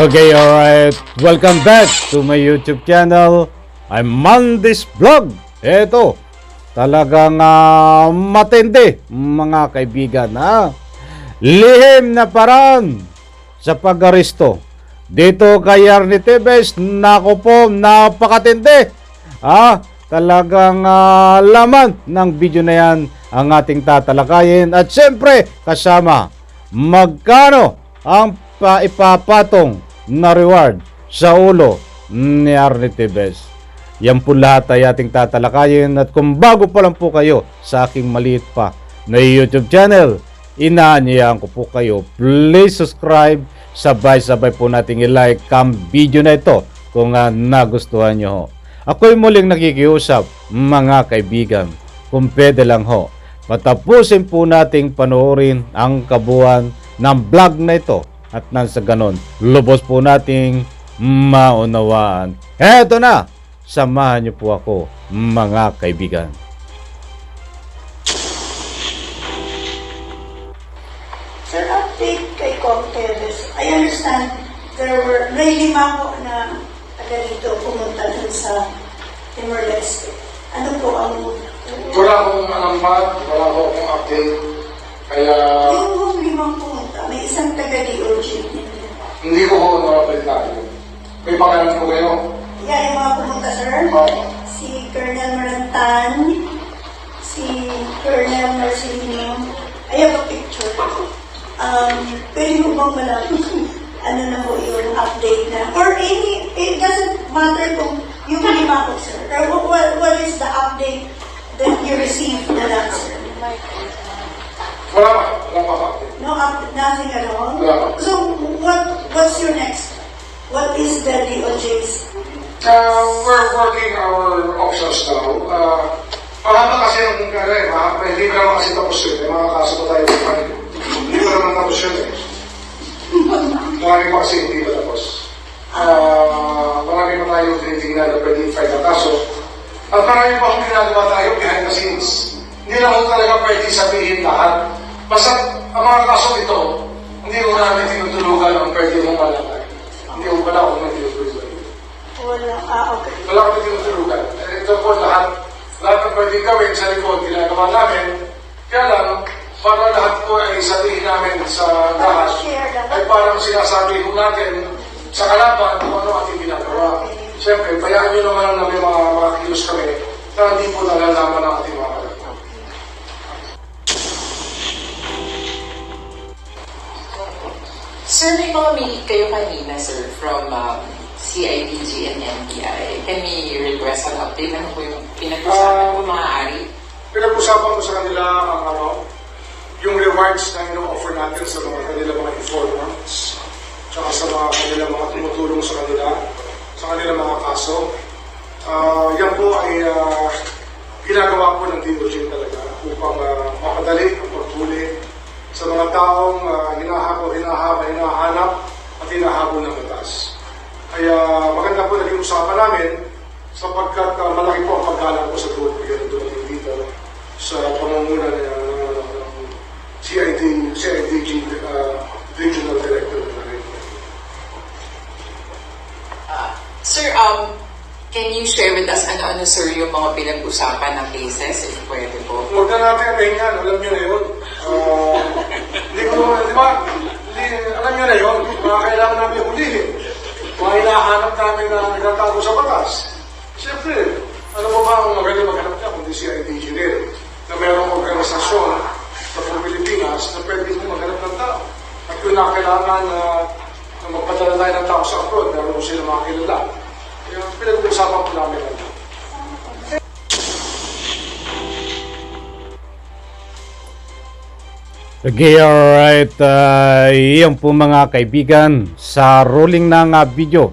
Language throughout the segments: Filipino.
Okay, alright. Welcome back to my YouTube channel. I'm Mandis Vlog. Eto, talagang ah, matindi mga kaibigan. Ha? Lihim na paraan sa pag-aristo. Dito kay Arnie Tevez, nako po, napakatindi. Ha? Talagang ah, laman ng video na yan ang ating tatalakayin. At syempre, kasama, magkano ang pa ipapatong na reward sa ulo ni Arnie Tevez. Yan po lahat ay ating tatalakayin at kung bago pa lang po kayo sa aking maliit pa na YouTube channel, inaanyayahan ko po kayo, please subscribe, sabay-sabay po nating i-like ang video na ito kung uh, nagustuhan nyo ho. Ako'y muling nakikiusap, mga kaibigan, kung pwede lang ho, patapusin po nating panoorin ang kabuuan ng vlog na ito at nang sa ganon, lubos po nating maunawaan. Eto na! Samahan niyo po ako, mga kaibigan. Sir, update kay Cortez. I understand there were, may lima po na taga dito pumunta dun sa Timor-Leste. Ano po ang... Wala akong alamat, wala akong update. Kaya Yung limang pumunta, may isang taga DOJ ninyo. hindi ko ho nakapalitan. May pangalan ko kayo. Yeah, yung mga pumunta, sir. Oo. Si Colonel Marantan, si Colonel Marcelino. I have a picture. Um, pwede mo bang malaman ano na po yung update na? Or any, it doesn't matter kung yung lima ko, sir. Or what, what, is the update that you received na lang, sir? Wala pa, wala pa update. No update, nothing at all? Wala. So, what, what's your next? What is the DOJ's? Uh, we're working our options now. Uh, mahaba kasi ang kare, mahaba, hindi pa naman kasi tapos yun. May mga kaso pa tayo. Hindi pa naman tapos yun eh. Marami pa kasi hindi pa tapos. Uh, marami pa tayo tinitingnan na pwede i-fight ang kaso. At marami pa akong ginagawa tayo behind the scenes. Hindi lang ako talaga pwede sabihin lahat. Basta ang mga kaso ito, hindi ko namin tinutulugan ang pwede mong malaman. Hindi ko pala ako may tinutulugan. Wala, ah, okay. Wala kami tinutulugan. Eh, Ito po lahat, lahat ng pwedeng gawin sa likod, ginagawa namin. Kaya lang, para lahat po ay sabihin namin sa lahat, ay parang sinasabi ko natin sa kalaban kung ano ating ginagawa. Siyempre, bayaan nyo naman na may mga, mga kilos kami na hindi po nalalaman ang ating mga kalaban. Sir, may mga meet kayo kanina, sir, from um, CIDG and NBI. Can we request an update? Ano po yung pinag-usapan ko, mga ari? Pinag-usapan ko sa kanila ang ano, yung rewards na ino-offer natin sa mga kanila mga informants, tsaka sa mga kanila mga tumutulong sa kanila, sa kanila mga kaso. Ah, yan po ay ah, ginagawa po ng DOJ talaga upang uh, makadali sa mga taong uh, hinahako, hinahaba, hinahanap at hinahabol ng batas. Kaya maganda po naging usapan namin sapagkat uh, malaki po ang paggalang ko sa tulog ko yan dumating dito sa pamumuno ng uh, CID, CIDG uh, Regional Director ng. Uh, sir, um, can you share with us ano-ano, sir, yung mga pinag-usapan ng cases, if pwede po? Huwag na natin ano yan, alam nyo na yun. Uh, ko, di ba? Hindi, alam nyo na yun, mga kailangan namin hulihin. Mga hinahanap namin na nagtatago sa batas. Siyempre, ano ba ba ang magaling maghanap niya kundi si IDG rin? Na mayroong organisasyon sa Pilipinas na pwede mo maghanap ng tao. At kung na kailangan na, magpadala tayo ng tao sa abroad, meron ko sila mga kilala. Kaya pinag-uusapan po namin ano. Okay, alright. Uh, yan po mga kaibigan. Sa rolling ng uh, video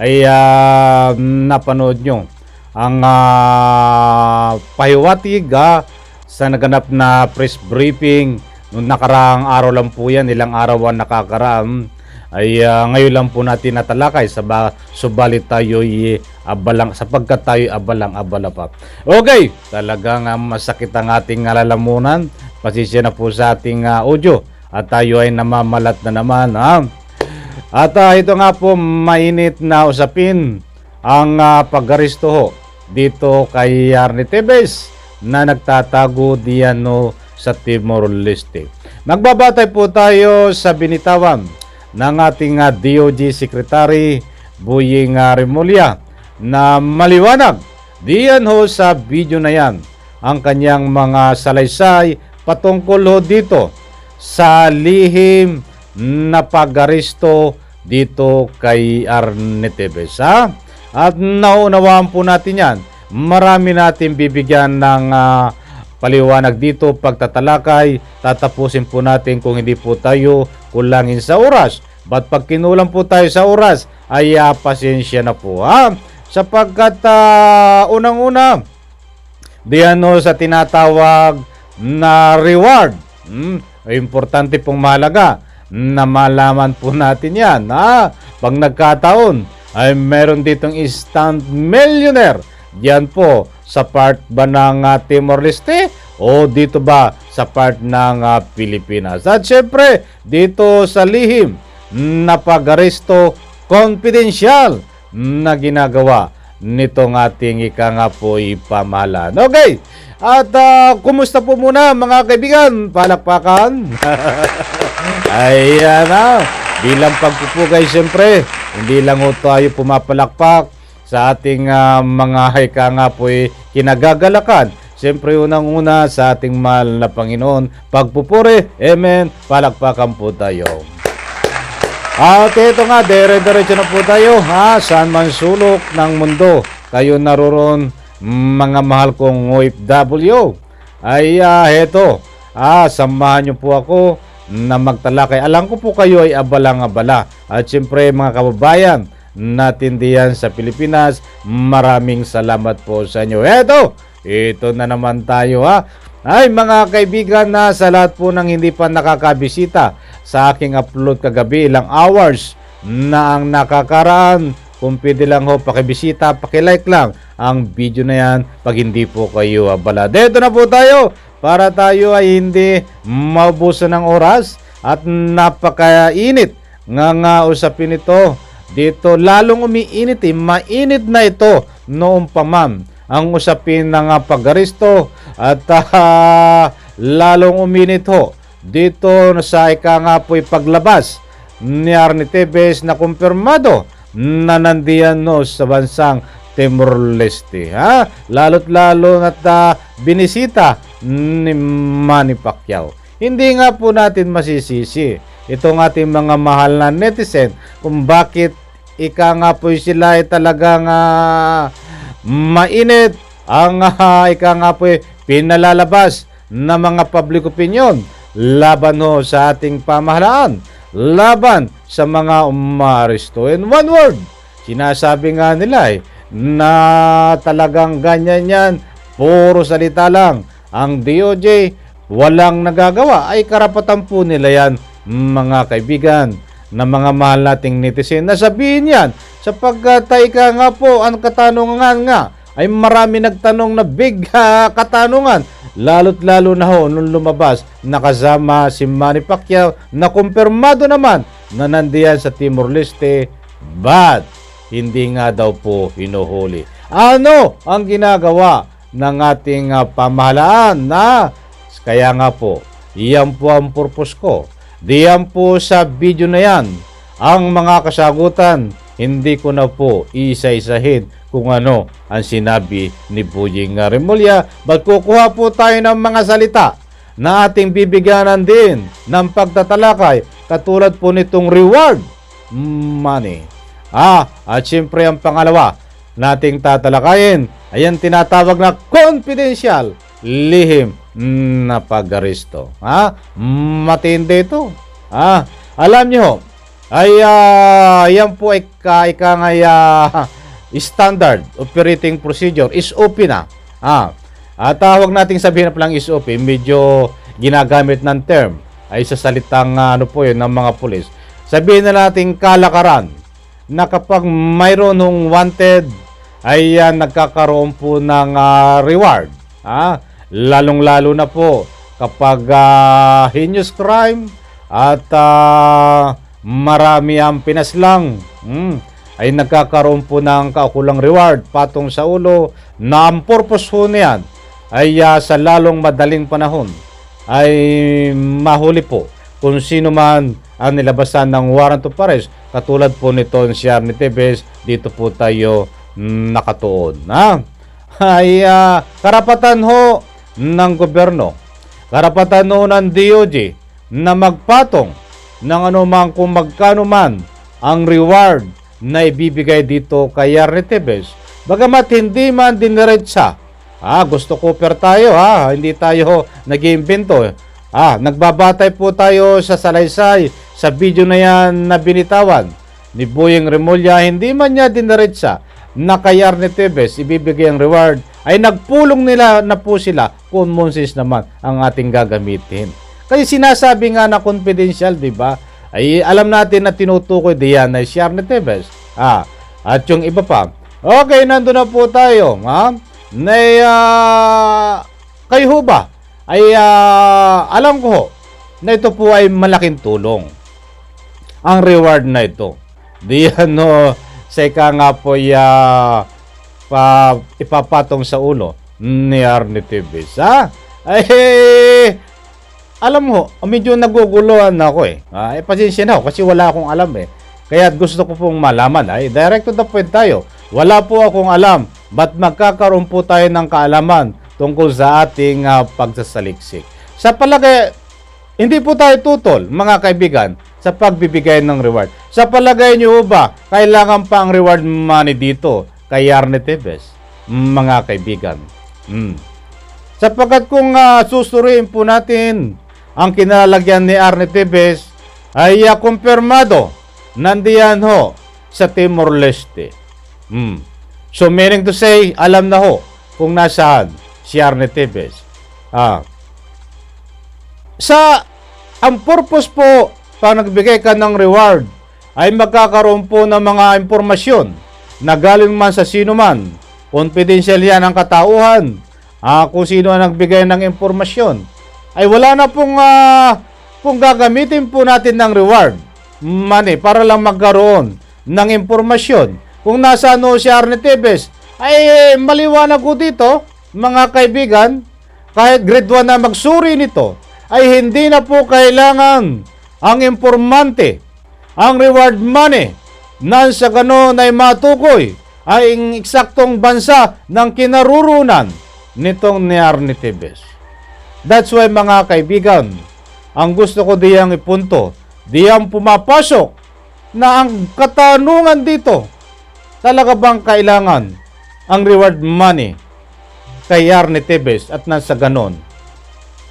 ay uh, napanood nyo ang uh, pahiwatig uh, sa naganap na press briefing noong nakaraang araw lang po yan, ilang araw ang nakakaraan ay ah, ngayon lang po natin natalakay sa ba, subalit tayo abalang sapagkat tayo abalang-abala pa. Okay, talagang ah, masakit ang ating alalamunan. Pasisya na po sa ating ah, audio at tayo ay namamalat na naman. Ha? At ah, ito nga po mainit na usapin ang uh, pag-aristo ho dito kay Arne Tevez na nagtatago diyan no, sa Timor Leste. Magbabatay po tayo sa binitawan ng ating ah, DOJ Secretary Buying ah, Remulla na maliwanag diyan ho sa video na yan ang kanyang mga salaysay patungkol ho dito sa lihim na pag-aristo dito kay Arne Tevez. Ha? At naunawaan po natin yan. Marami natin bibigyan ng ah, paliwanag dito pagtatalakay. Tatapusin po natin kung hindi po tayo kulangin sa oras. But pag kinulang po tayo sa oras, ay ah, pasensya na po ha. Sapagkat ah, unang-una, diyan no sa tinatawag na reward. Hmm, importante pong mahalaga na malaman po natin yan. Ha? Pag nagkataon ay meron ditong instant millionaire. Yan po sa part ba ng ah, Timor Leste o dito ba sa part ng ah, Pilipinas. At syempre dito sa lihim na pag-aresto confidential na ginagawa nitong ating ika nga po ipamahalaan. Okay, at ah, kumusta po muna mga kaibigan? Palakpakan! Ayan na, bilang pagpupugay siyempre, hindi lang ho tayo pumapalakpak sa ating ah, mga ika nga po kinagagalakan. Siyempre unang-una sa ating mahal na Panginoon, pagpupuri, amen, palakpakan po tayo. At ito nga, dire-diretso na po tayo ha, saan man sulok ng mundo. Kayo naroon, mga mahal kong OFW. Ay, ah, eto, ah, samahan niyo po ako na magtalakay. Alam ko po kayo ay abalang-abala. At siyempre mga kababayan natin diyan sa Pilipinas, maraming salamat po sa inyo. Eto, ito na naman tayo ha. Ay mga kaibigan na sa lahat po ng hindi pa nakakabisita sa aking upload kagabi ilang hours na ang nakakaraan kung pwede lang ho pakibisita, pakilike lang ang video na yan pag hindi po kayo abala. Dito na po tayo. Para tayo ay hindi maubusan ng oras at napakainit. Nga nga usapin ito. Dito lalong umiinit eh, mainit na ito noong pa ma'am. Ang usapin ng uh, pag-aristo at ah, lalong uminit ho. Dito sa ika nga po'y paglabas ni Arne Tevez na kumpirmado na nandiyan no sa bansang Timor Leste ha? Lalo't lalo at ah, binisita ni Manny Pacquiao. Hindi nga po natin masisisi itong ating mga mahal na netizen kung bakit ika nga po sila ay talagang ah, mainit. Ang ah, ika nga po pinalalabas na mga public opinion laban ho sa ating pamahalaan laban sa mga umaristo. In one word sinasabi nga nila eh, na talagang ganyan yan. Puro salita lang. Ang DOJ walang nagagawa. Ay karapatan po nila yan mga kaibigan na mga mahal nating netizen na sabihin yan. Sapagkat ay nga po ang katanungan nga ay marami nagtanong na big ha, katanungan. Lalo't lalo na ho nung lumabas nakasama si Manny Pacquiao na kumpirmado naman na nandiyan sa Timor Leste but hindi nga daw po hinuhuli ano ang ginagawa ng ating ah, pamahalaan na kaya nga po iyan po ang purpose ko diyan po sa video na yan ang mga kasagutan hindi ko na po isa-isahin kung ano ang sinabi ni Buying Remulla. Ba't kukuha po tayo ng mga salita na ating bibigyanan din ng pagtatalakay katulad po nitong reward money. Ah, at syempre ang pangalawa nating tatalakayin ay ang tinatawag na confidential lihim na pag-aristo. Ha? Matindi ito. Ah, alam niyo, ay ah, yan po ay ka, ika nga ah, standard operating procedure SOP na. Ah, at tawag nating sabihin na palang SOP, medyo ginagamit ng term ay sa salitang ah, ano po yun ng mga pulis. Sabihin na nating kalakaran na kapag mayroon ng wanted ay ah, nagkakaroon po ng ah, reward. Ah, lalong-lalo na po kapag ah, heinous crime at ah, marami ang pinaslang. Hmm, ay nagkakaroon po ng kaukulang reward patong sa ulo na ang purpose po niyan ay ah, sa lalong madaling panahon ay mahuli po kung sino man ang nilabasan ng warrant of arrest katulad po nito si Arnie Tevez dito po tayo nakatuon na ay ah, karapatan ho ng gobyerno karapatan ho ng DOJ na magpatong ng anumang kung magkano man ang reward na ibibigay dito kay Tevez bagamat hindi man diniretsa Ah, gusto ko per tayo ha. Hindi tayo nag-iimbento. Ah, nagbabatay po tayo sa salaysay sa video na yan na binitawan ni Boyeng Remulla. Hindi man niya dinaretsa na kay Arne Tevez ibibigay ang reward ay nagpulong nila na po sila kung monsis naman ang ating gagamitin. Kasi sinasabi nga na confidential, di ba? Ay alam natin na tinutukoy diyan ay si Arne Tevez. Ah, at yung iba pa. Okay, nandun na po tayo. Ha? na ah, kayo ba ay ah, alam ko ho na ito po ay malaking tulong ang reward na ito. Di ano sa ika nga po ay ah, pa, ipapatong sa ulo ni Arne Tevez ha? Ay alam mo medyo naguguluhan ako eh. Ah, eh pasensya na ako kasi wala akong alam eh. Kaya gusto ko pong malaman ay direct to the point tayo. Wala po akong alam ba't magkakaroon po tayo ng kaalaman tungkol sa ating ah, pagsasaliksik. Sa palagay, hindi po tayo tutol, mga kaibigan, sa pagbibigay ng reward. Sa palagay niyo ba, kailangan pa ang reward money dito kay Arne Tevez, mga kaibigan? Hmm. Sapagkat kung uh, susuriin po natin ang kinalalagyan ni Arne Tevez ay uh, kumpirmado nandiyan ho sa Timor-Leste. Hmm. So meaning to say, alam na ho kung nasaan si Arne Tevez. Ah. Sa ang purpose po pag nagbigay ka ng reward ay magkakaroon po ng mga impormasyon na galing man sa sino man. Confidential yan ang katauhan. Ah, kung sino ang nagbigay ng impormasyon. Ay wala na pong ah, kung gagamitin po natin ng reward money para lang magkaroon ng impormasyon kung nasa ano si Arne Tevez ay maliwanag ko dito mga kaibigan kahit grade 1 na magsuri nito ay hindi na po kailangan ang informante ang reward money nang sa ganon ay matukoy ay ang eksaktong bansa ng kinarurunan nitong ni Arne Tevez. That's why mga kaibigan, ang gusto ko diyang ipunto, diyang pumapasok na ang katanungan dito, talaga bang kailangan ang reward money kay Arne Tevez at nasa ganon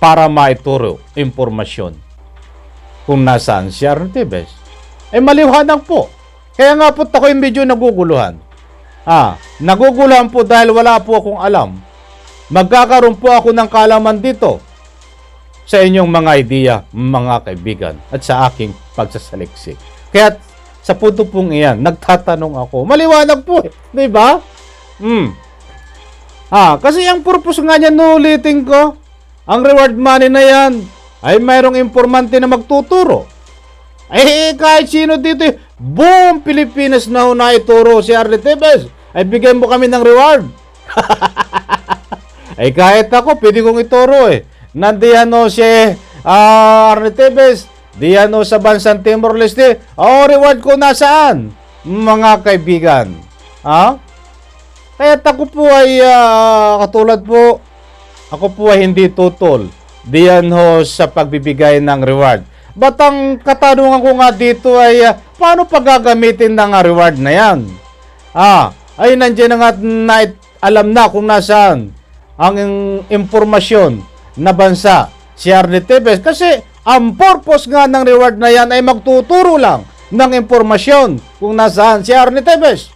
para maituro impormasyon kung nasaan si Tevez? Ay maliwanag po. Kaya nga po ako yung medyo naguguluhan. Ah, naguguluhan po dahil wala po akong alam. Magkakaroon po ako ng kalaman dito sa inyong mga idea, mga kaibigan, at sa aking pagsasaliksik. Kaya sa punto pong iyan, nagtatanong ako. Maliwanag po eh, di ba? Hmm. Ah, kasi ang purpose nga niya nulitin ko, ang reward money na yan ay mayroong informante na magtuturo. Eh, kahit sino dito, boom, Pilipinas na ho na ituro si Arle Tevez. Ay, bigyan mo kami ng reward. ay, kahit ako, pwede kong ituro eh. Nandiyan no si ah, Arne Tevez, diyan no sa bansang Timor-Leste. Oh, reward ko nasaan? Mga kaibigan. Ha? Kaya ako po ay ah, katulad po, ako po ay hindi tutol diyan ho sa pagbibigay ng reward. Ba't ang katanungan ko nga dito ay ah, paano paggagamitin ng ah, reward na yan? Ah, ay nandiyan na nga na alam na kung nasaan ang impormasyon na bansa si Arne Tevez kasi ang purpose nga ng reward na yan ay magtuturo lang ng impormasyon kung nasaan si Arne Tevez.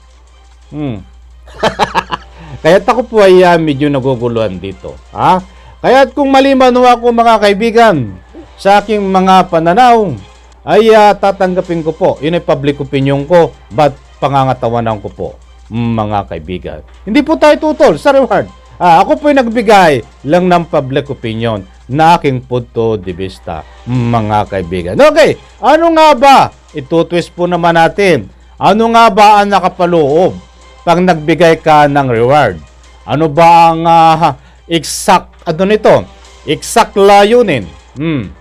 Hmm. Kaya ako po ay ah, medyo naguguluhan dito. Ha? Kaya kung maliman ho ako mga kaibigan sa aking mga pananaw, ay ah, tatanggapin ko po. Yun ay public opinion ko, but pangangatawanan ko po, mga kaibigan. Hindi po tayo tutol sa reward. Ah, ako po ay nagbigay lang ng public opinion na aking punto de vista, mga kaibigan. Okay, ano nga ba itutwist po naman natin. Ano nga ba ang nakapaloob pag nagbigay ka ng reward? Ano ba ang ah, exact, ano nito? Exact layunin. Hmm.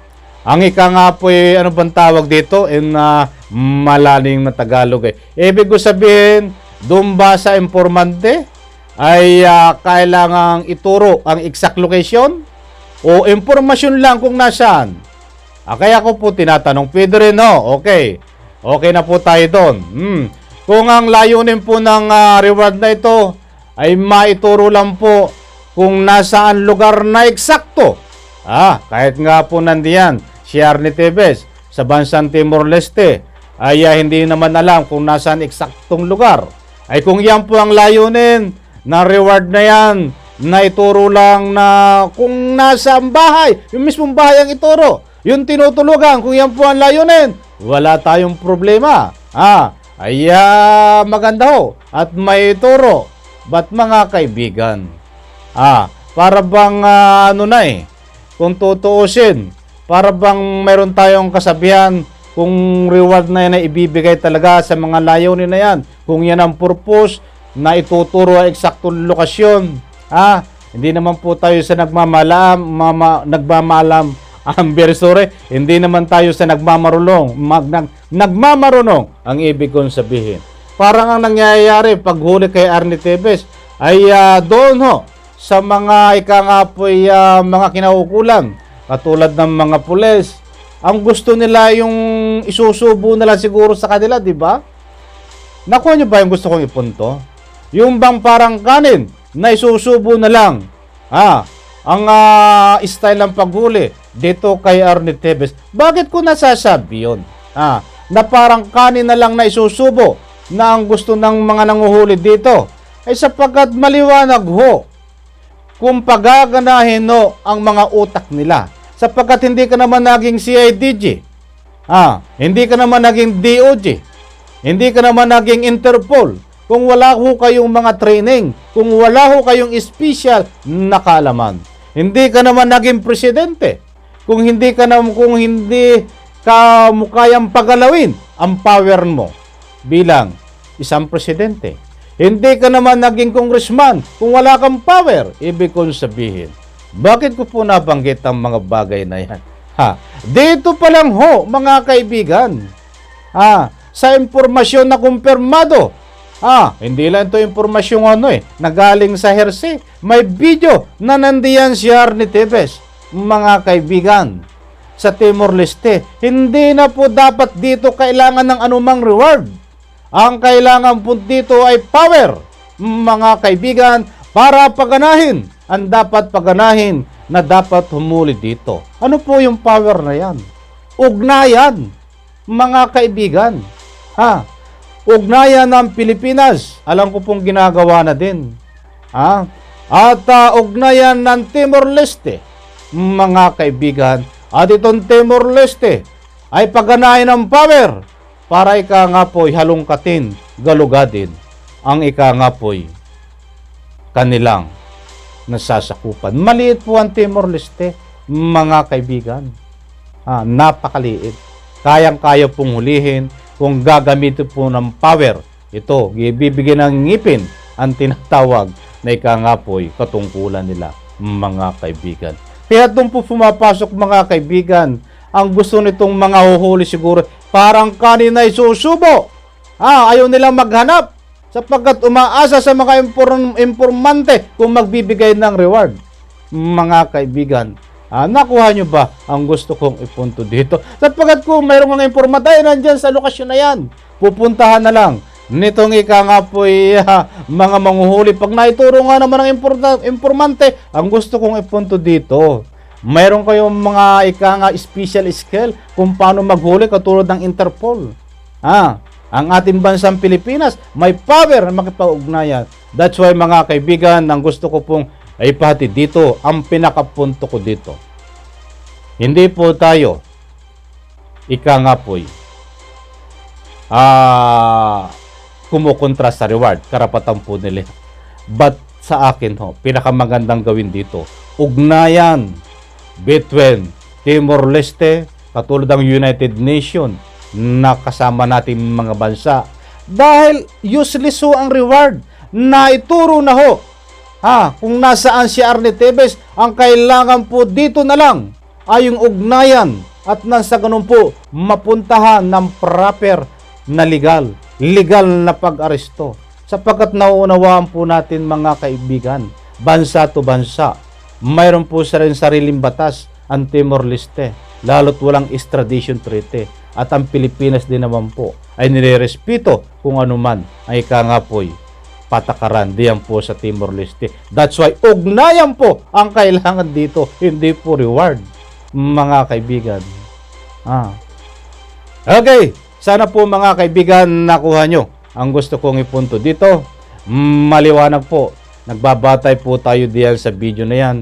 Ang ika nga po ay, ano bang tawag dito? In ah, malalim na Tagalog eh. Ibig ko sabihin, doon ba sa informante ay ah, kailangang ituro ang exact location? O impormasyon lang kung nasaan? Ah, kaya ko po tinatanong, pwede rin no? Okay. Okay na po tayo doon. Hmm. Kung ang layunin po ng ah, reward na ito ay maituro lang po kung nasaan lugar na eksakto. Ah, kahit nga po nandiyan si Arnie Tevez sa bansang Timor-Leste ay ah, hindi naman alam kung nasaan eksaktong lugar. Ay kung yan po ang layunin na reward na yan, na ituro lang na kung nasa ang bahay, yung mismong bahay ang ituro, yung tinutulugan, kung yan po ang layunin, wala tayong problema. Ah, ay ah, maganda ho at may ituro. Ba't mga kaibigan? Ah, para bang ah, ano na eh, kung tutuusin, para bang meron tayong kasabihan kung reward na yan ay ibibigay talaga sa mga layunin na yan. Kung yan ang purpose na ituturo ang eksaktong lokasyon. Ah, hindi naman po tayo sa nagmamalam, mama, nagmamalam, ang very sorry, hindi naman tayo sa nagmamarulong, mag, nag, nagmamarunong ang ibig kong sabihin. Parang ang nangyayari pag huli kay Arnie Tevez ay ah, doon ho sa mga ika nga po ay, ah, mga kinaukulan katulad ng mga pulis. Ang gusto nila yung isusubo nila siguro sa kanila, di ba? Nakuha niyo ba yung gusto kong ipunto? Yung bang parang kanin na isusubo na lang. Ah, ang ah, style ng paghuli dito kay Arnie Tevez. Bakit ko nasasabi yun? Ah, na parang kanin na lang na isusubo na ang gusto ng mga nanguhuli dito. Ay sapagkat maliwanag ho kung pagaganahin no ang mga utak nila. Sapagkat hindi ka naman naging CIDG. Ah, hindi ka naman naging DOJ. Hindi ka naman naging Interpol. Kung wala ho kayong mga training, kung wala ho kayong special na kaalaman. Hindi ka naman naging presidente. Kung hindi ka na kung hindi ka mo kayang pagalawin ang power mo bilang isang presidente. Hindi ka naman naging congressman kung wala kang power. Ibig kong sabihin, bakit ko po nabanggit ang mga bagay na yan? Ha, dito pa lang ho, mga kaibigan. Ha, sa impormasyon na kumpirmado. Ah, hindi lang ito impormasyon ano eh, nagaling sa Hershey. May video na nandiyan si Arnie Tevez. Mga kaibigan, sa Timor-Leste, hindi na po dapat dito kailangan ng anumang reward. Ang kailangan po dito ay power, mga kaibigan, para paganahin. Ang dapat paganahin na dapat humuli dito. Ano po yung power na yan? Ugnayan, mga kaibigan. Ha? Ugnayan ng Pilipinas. Alam ko pong ginagawa na din. Ha? At ah, ugnayan ng Timor-Leste, mga kaibigan. At itong Timor-Leste ay pagganahin ng power para ika nga po'y halongkatin, galugadin ang ika nga po'y kanilang nasasakupan. Maliit po ang Timor-Leste, mga kaibigan. Ah, napakaliit. Kayang-kaya pong hulihin kung gagamitin po ng power. Ito, ibibigay ng ngipin ang tinatawag na ika nga po'y katungkulan nila, mga kaibigan. Kaya doon po pumapasok mga kaibigan, ang gusto nitong mga huhuli siguro, parang kanina isusubo. Ah, ayaw nila maghanap sapagkat umaasa sa mga impor- informante kung magbibigay ng reward. Mga kaibigan, ah, nakuha nyo ba ang gusto kong ipunto dito? Sapagkat kung mayroong mga informante, ay nandyan sa lokasyon na yan. Pupuntahan na lang. Nitong ika nga po ah, mga manguhuli. Pag naituro nga naman ng importa- informante, ang gusto kong ipunto dito. Mayroon kayong mga ika nga special skill kung paano maghuli katulad ng Interpol. Ah, ang ating bansang Pilipinas may power na makipag-ugnayan. That's why mga kaibigan, ang gusto ko pong ipahati dito, ang pinakapunto ko dito. Hindi po tayo ika nga po'y ah kumukontra sa reward, karapatan po nila. But sa akin ho, pinakamagandang gawin dito, ugnayan between Timor-Leste, katulad ng United Nation, na kasama nating mga bansa. Dahil useless ho ang reward na ituro na ho. Ha, kung nasaan si Arne Tevez, ang kailangan po dito na lang ay yung ugnayan at nang sa ganun po mapuntahan ng proper na legal, legal na pag-aresto. Sapagkat nauunawaan po natin mga kaibigan, bansa to bansa, mayroon po sa rin sariling batas ang Timor-Leste, lalo't walang extradition treaty. At ang Pilipinas din naman po ay nirerespeto kung ano man ang ika nga po'y patakaran diyan po sa Timor-Leste. That's why ugnayan po ang kailangan dito, hindi po reward, mga kaibigan. Ah. Okay, sana po mga kaibigan nakuha nyo ang gusto kong ipunto dito. Maliwanag po, nagbabatay po tayo diyan sa video na yan.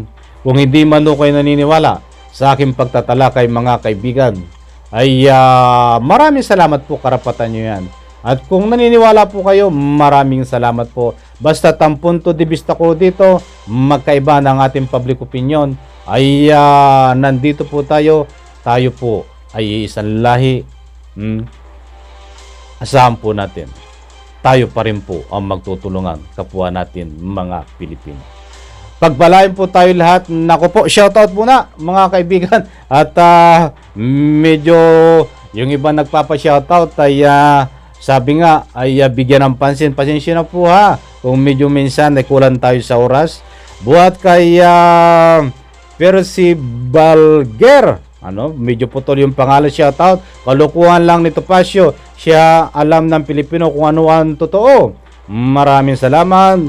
Kung hindi man kayo naniniwala sa aking pagtatalakay mga kaibigan, ay ah, maraming salamat po karapatan nyo yan. At kung naniniwala po kayo, maraming salamat po. Basta ang punto de vista ko dito, magkaiba ng ating public opinion, ay ah, nandito po tayo, tayo po ay isang lahi. Hmm? Asahan po natin, tayo pa rin po ang magtutulungan kapwa natin mga Pilipino. Pagpalain po tayo lahat. Nako po, shoutout muna mga kaibigan. At ah, medyo yung iba nagpapa-shoutout ay ah, sabi nga ay ah, bigyan ng pansin. Pasensya na po ha. Kung medyo minsan ay kulang tayo sa oras. Buhat kay ah, Percy Balger. Ano, medyo putol yung pangalan shoutout. Kalukuhan lang nito Pasyo. Siya alam ng Pilipino kung ano ang totoo. Maraming salamat.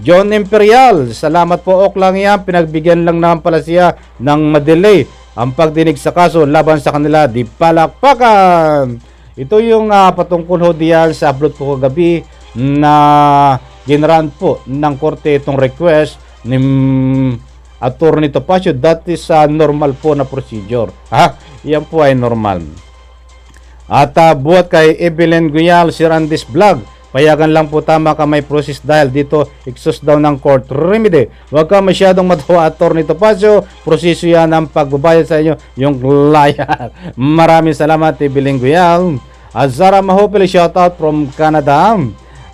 John Imperial, salamat po ok lang yan. Pinagbigyan lang naman pala siya ng madelay ang pagdinig sa kaso laban sa kanila. Di palakpakan! Ito yung ah, patungkol ho diyan sa upload ko kagabi na ginran po ng korte itong request ni Attorney Topacio. That is a normal po na procedure. Ha? Yan po ay normal. At uh, buhat kay Evelyn Guyal, si Randis Vlog. Payagan lang po tama ka may process dahil dito exhaust daw ng court remedy. Huwag ka masyadong matawa attorney Topacio. Proseso yan ang pagbabayad sa inyo yung layar. Maraming salamat Evelyn Guyal. At Zara Mahopili shoutout from Canada.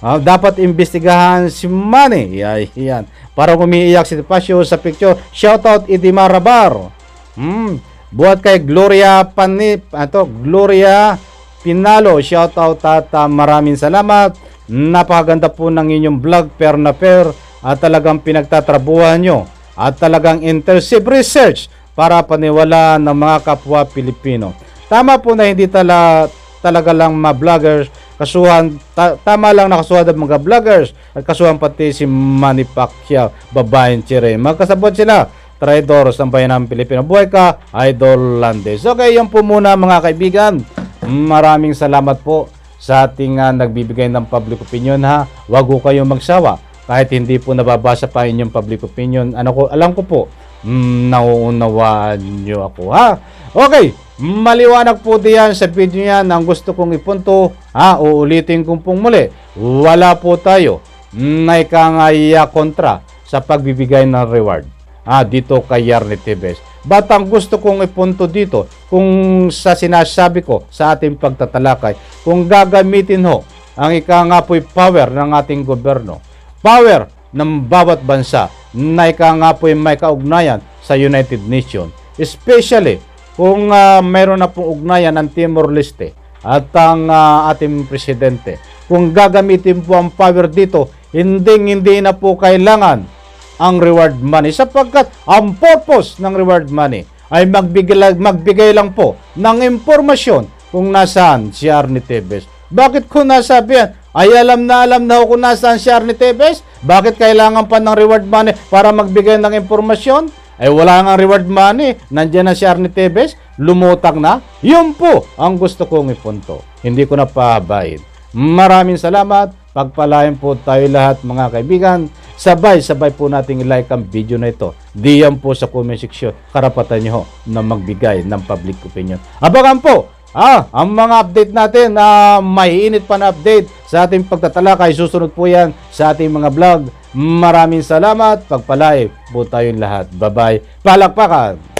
Ah, dapat imbestigahan si Manny. Ay, yan. Para umiiyak si Topacio sa picture. Shoutout Idimar Rabar. Hmm. Buhat kay Gloria Panip, ato Gloria Pinalo, shoutout at ah, maraming salamat. Napakaganda po ng inyong vlog, per na per, at talagang pinagtatrabuhan nyo. At talagang intensive research para paniwala ng mga kapwa Pilipino. Tama po na hindi tala, talaga lang mga vloggers, kasuhan, ta- tama lang nakasuhan ng mga vloggers, at kasuhan pati si Manny Pacquiao, babaeng tsire. Magkasabot sila, Traidor sa bayan ng Pilipino. Buhay ka, Idol Landes. Okay, yan po muna mga kaibigan. Maraming salamat po sa ating ah, nagbibigay ng public opinion ha. Huwag ko kayong magsawa kahit hindi po nababasa pa inyong public opinion. Ano ko, alam ko po, mm, nauunawaan nyo ako ha. Okay, maliwanag po diyan sa video yan ang gusto kong ipunto. Ha, uulitin kong pong muli. Wala po tayo na ikangaya kontra sa pagbibigay ng reward ah, dito kay Yarny Tevez. But ang gusto kong ipunto dito, kung sa sinasabi ko sa ating pagtatalakay, kung gagamitin ho ang ika nga po'y power ng ating gobyerno, power ng bawat bansa na ika nga po'y may kaugnayan sa United Nations, especially kung ah, mayroon na pong ugnayan ng Timor-Leste at ang ah, ating presidente. Kung gagamitin po ang power dito, hindi hindi na po kailangan ang reward money sapagkat ang purpose ng reward money ay magbigay, magbigay lang po ng impormasyon kung nasaan si Arnie Tevez. Bakit ko nasabi yan? Ay alam na alam na kung nasaan si Arnie Tevez? Bakit kailangan pa ng reward money para magbigay ng impormasyon? Ay wala nga reward money. Nandiyan na si Arnie Tevez. Lumutang na. Yun po ang gusto kong ipunto. Hindi ko na pahabain. Maraming salamat. Pagpalain po tayo lahat mga kaibigan. Sabay-sabay po nating i-like ang video na ito. Diyan po sa comment section. Karapatan nyo na magbigay ng public opinion. Abangan po Ah, ang mga update natin na may init pa na update sa ating pagtatalakay. Susunod po yan sa ating mga vlog. Maraming salamat. Pagpalay po tayong lahat. Bye-bye. Palakpakan!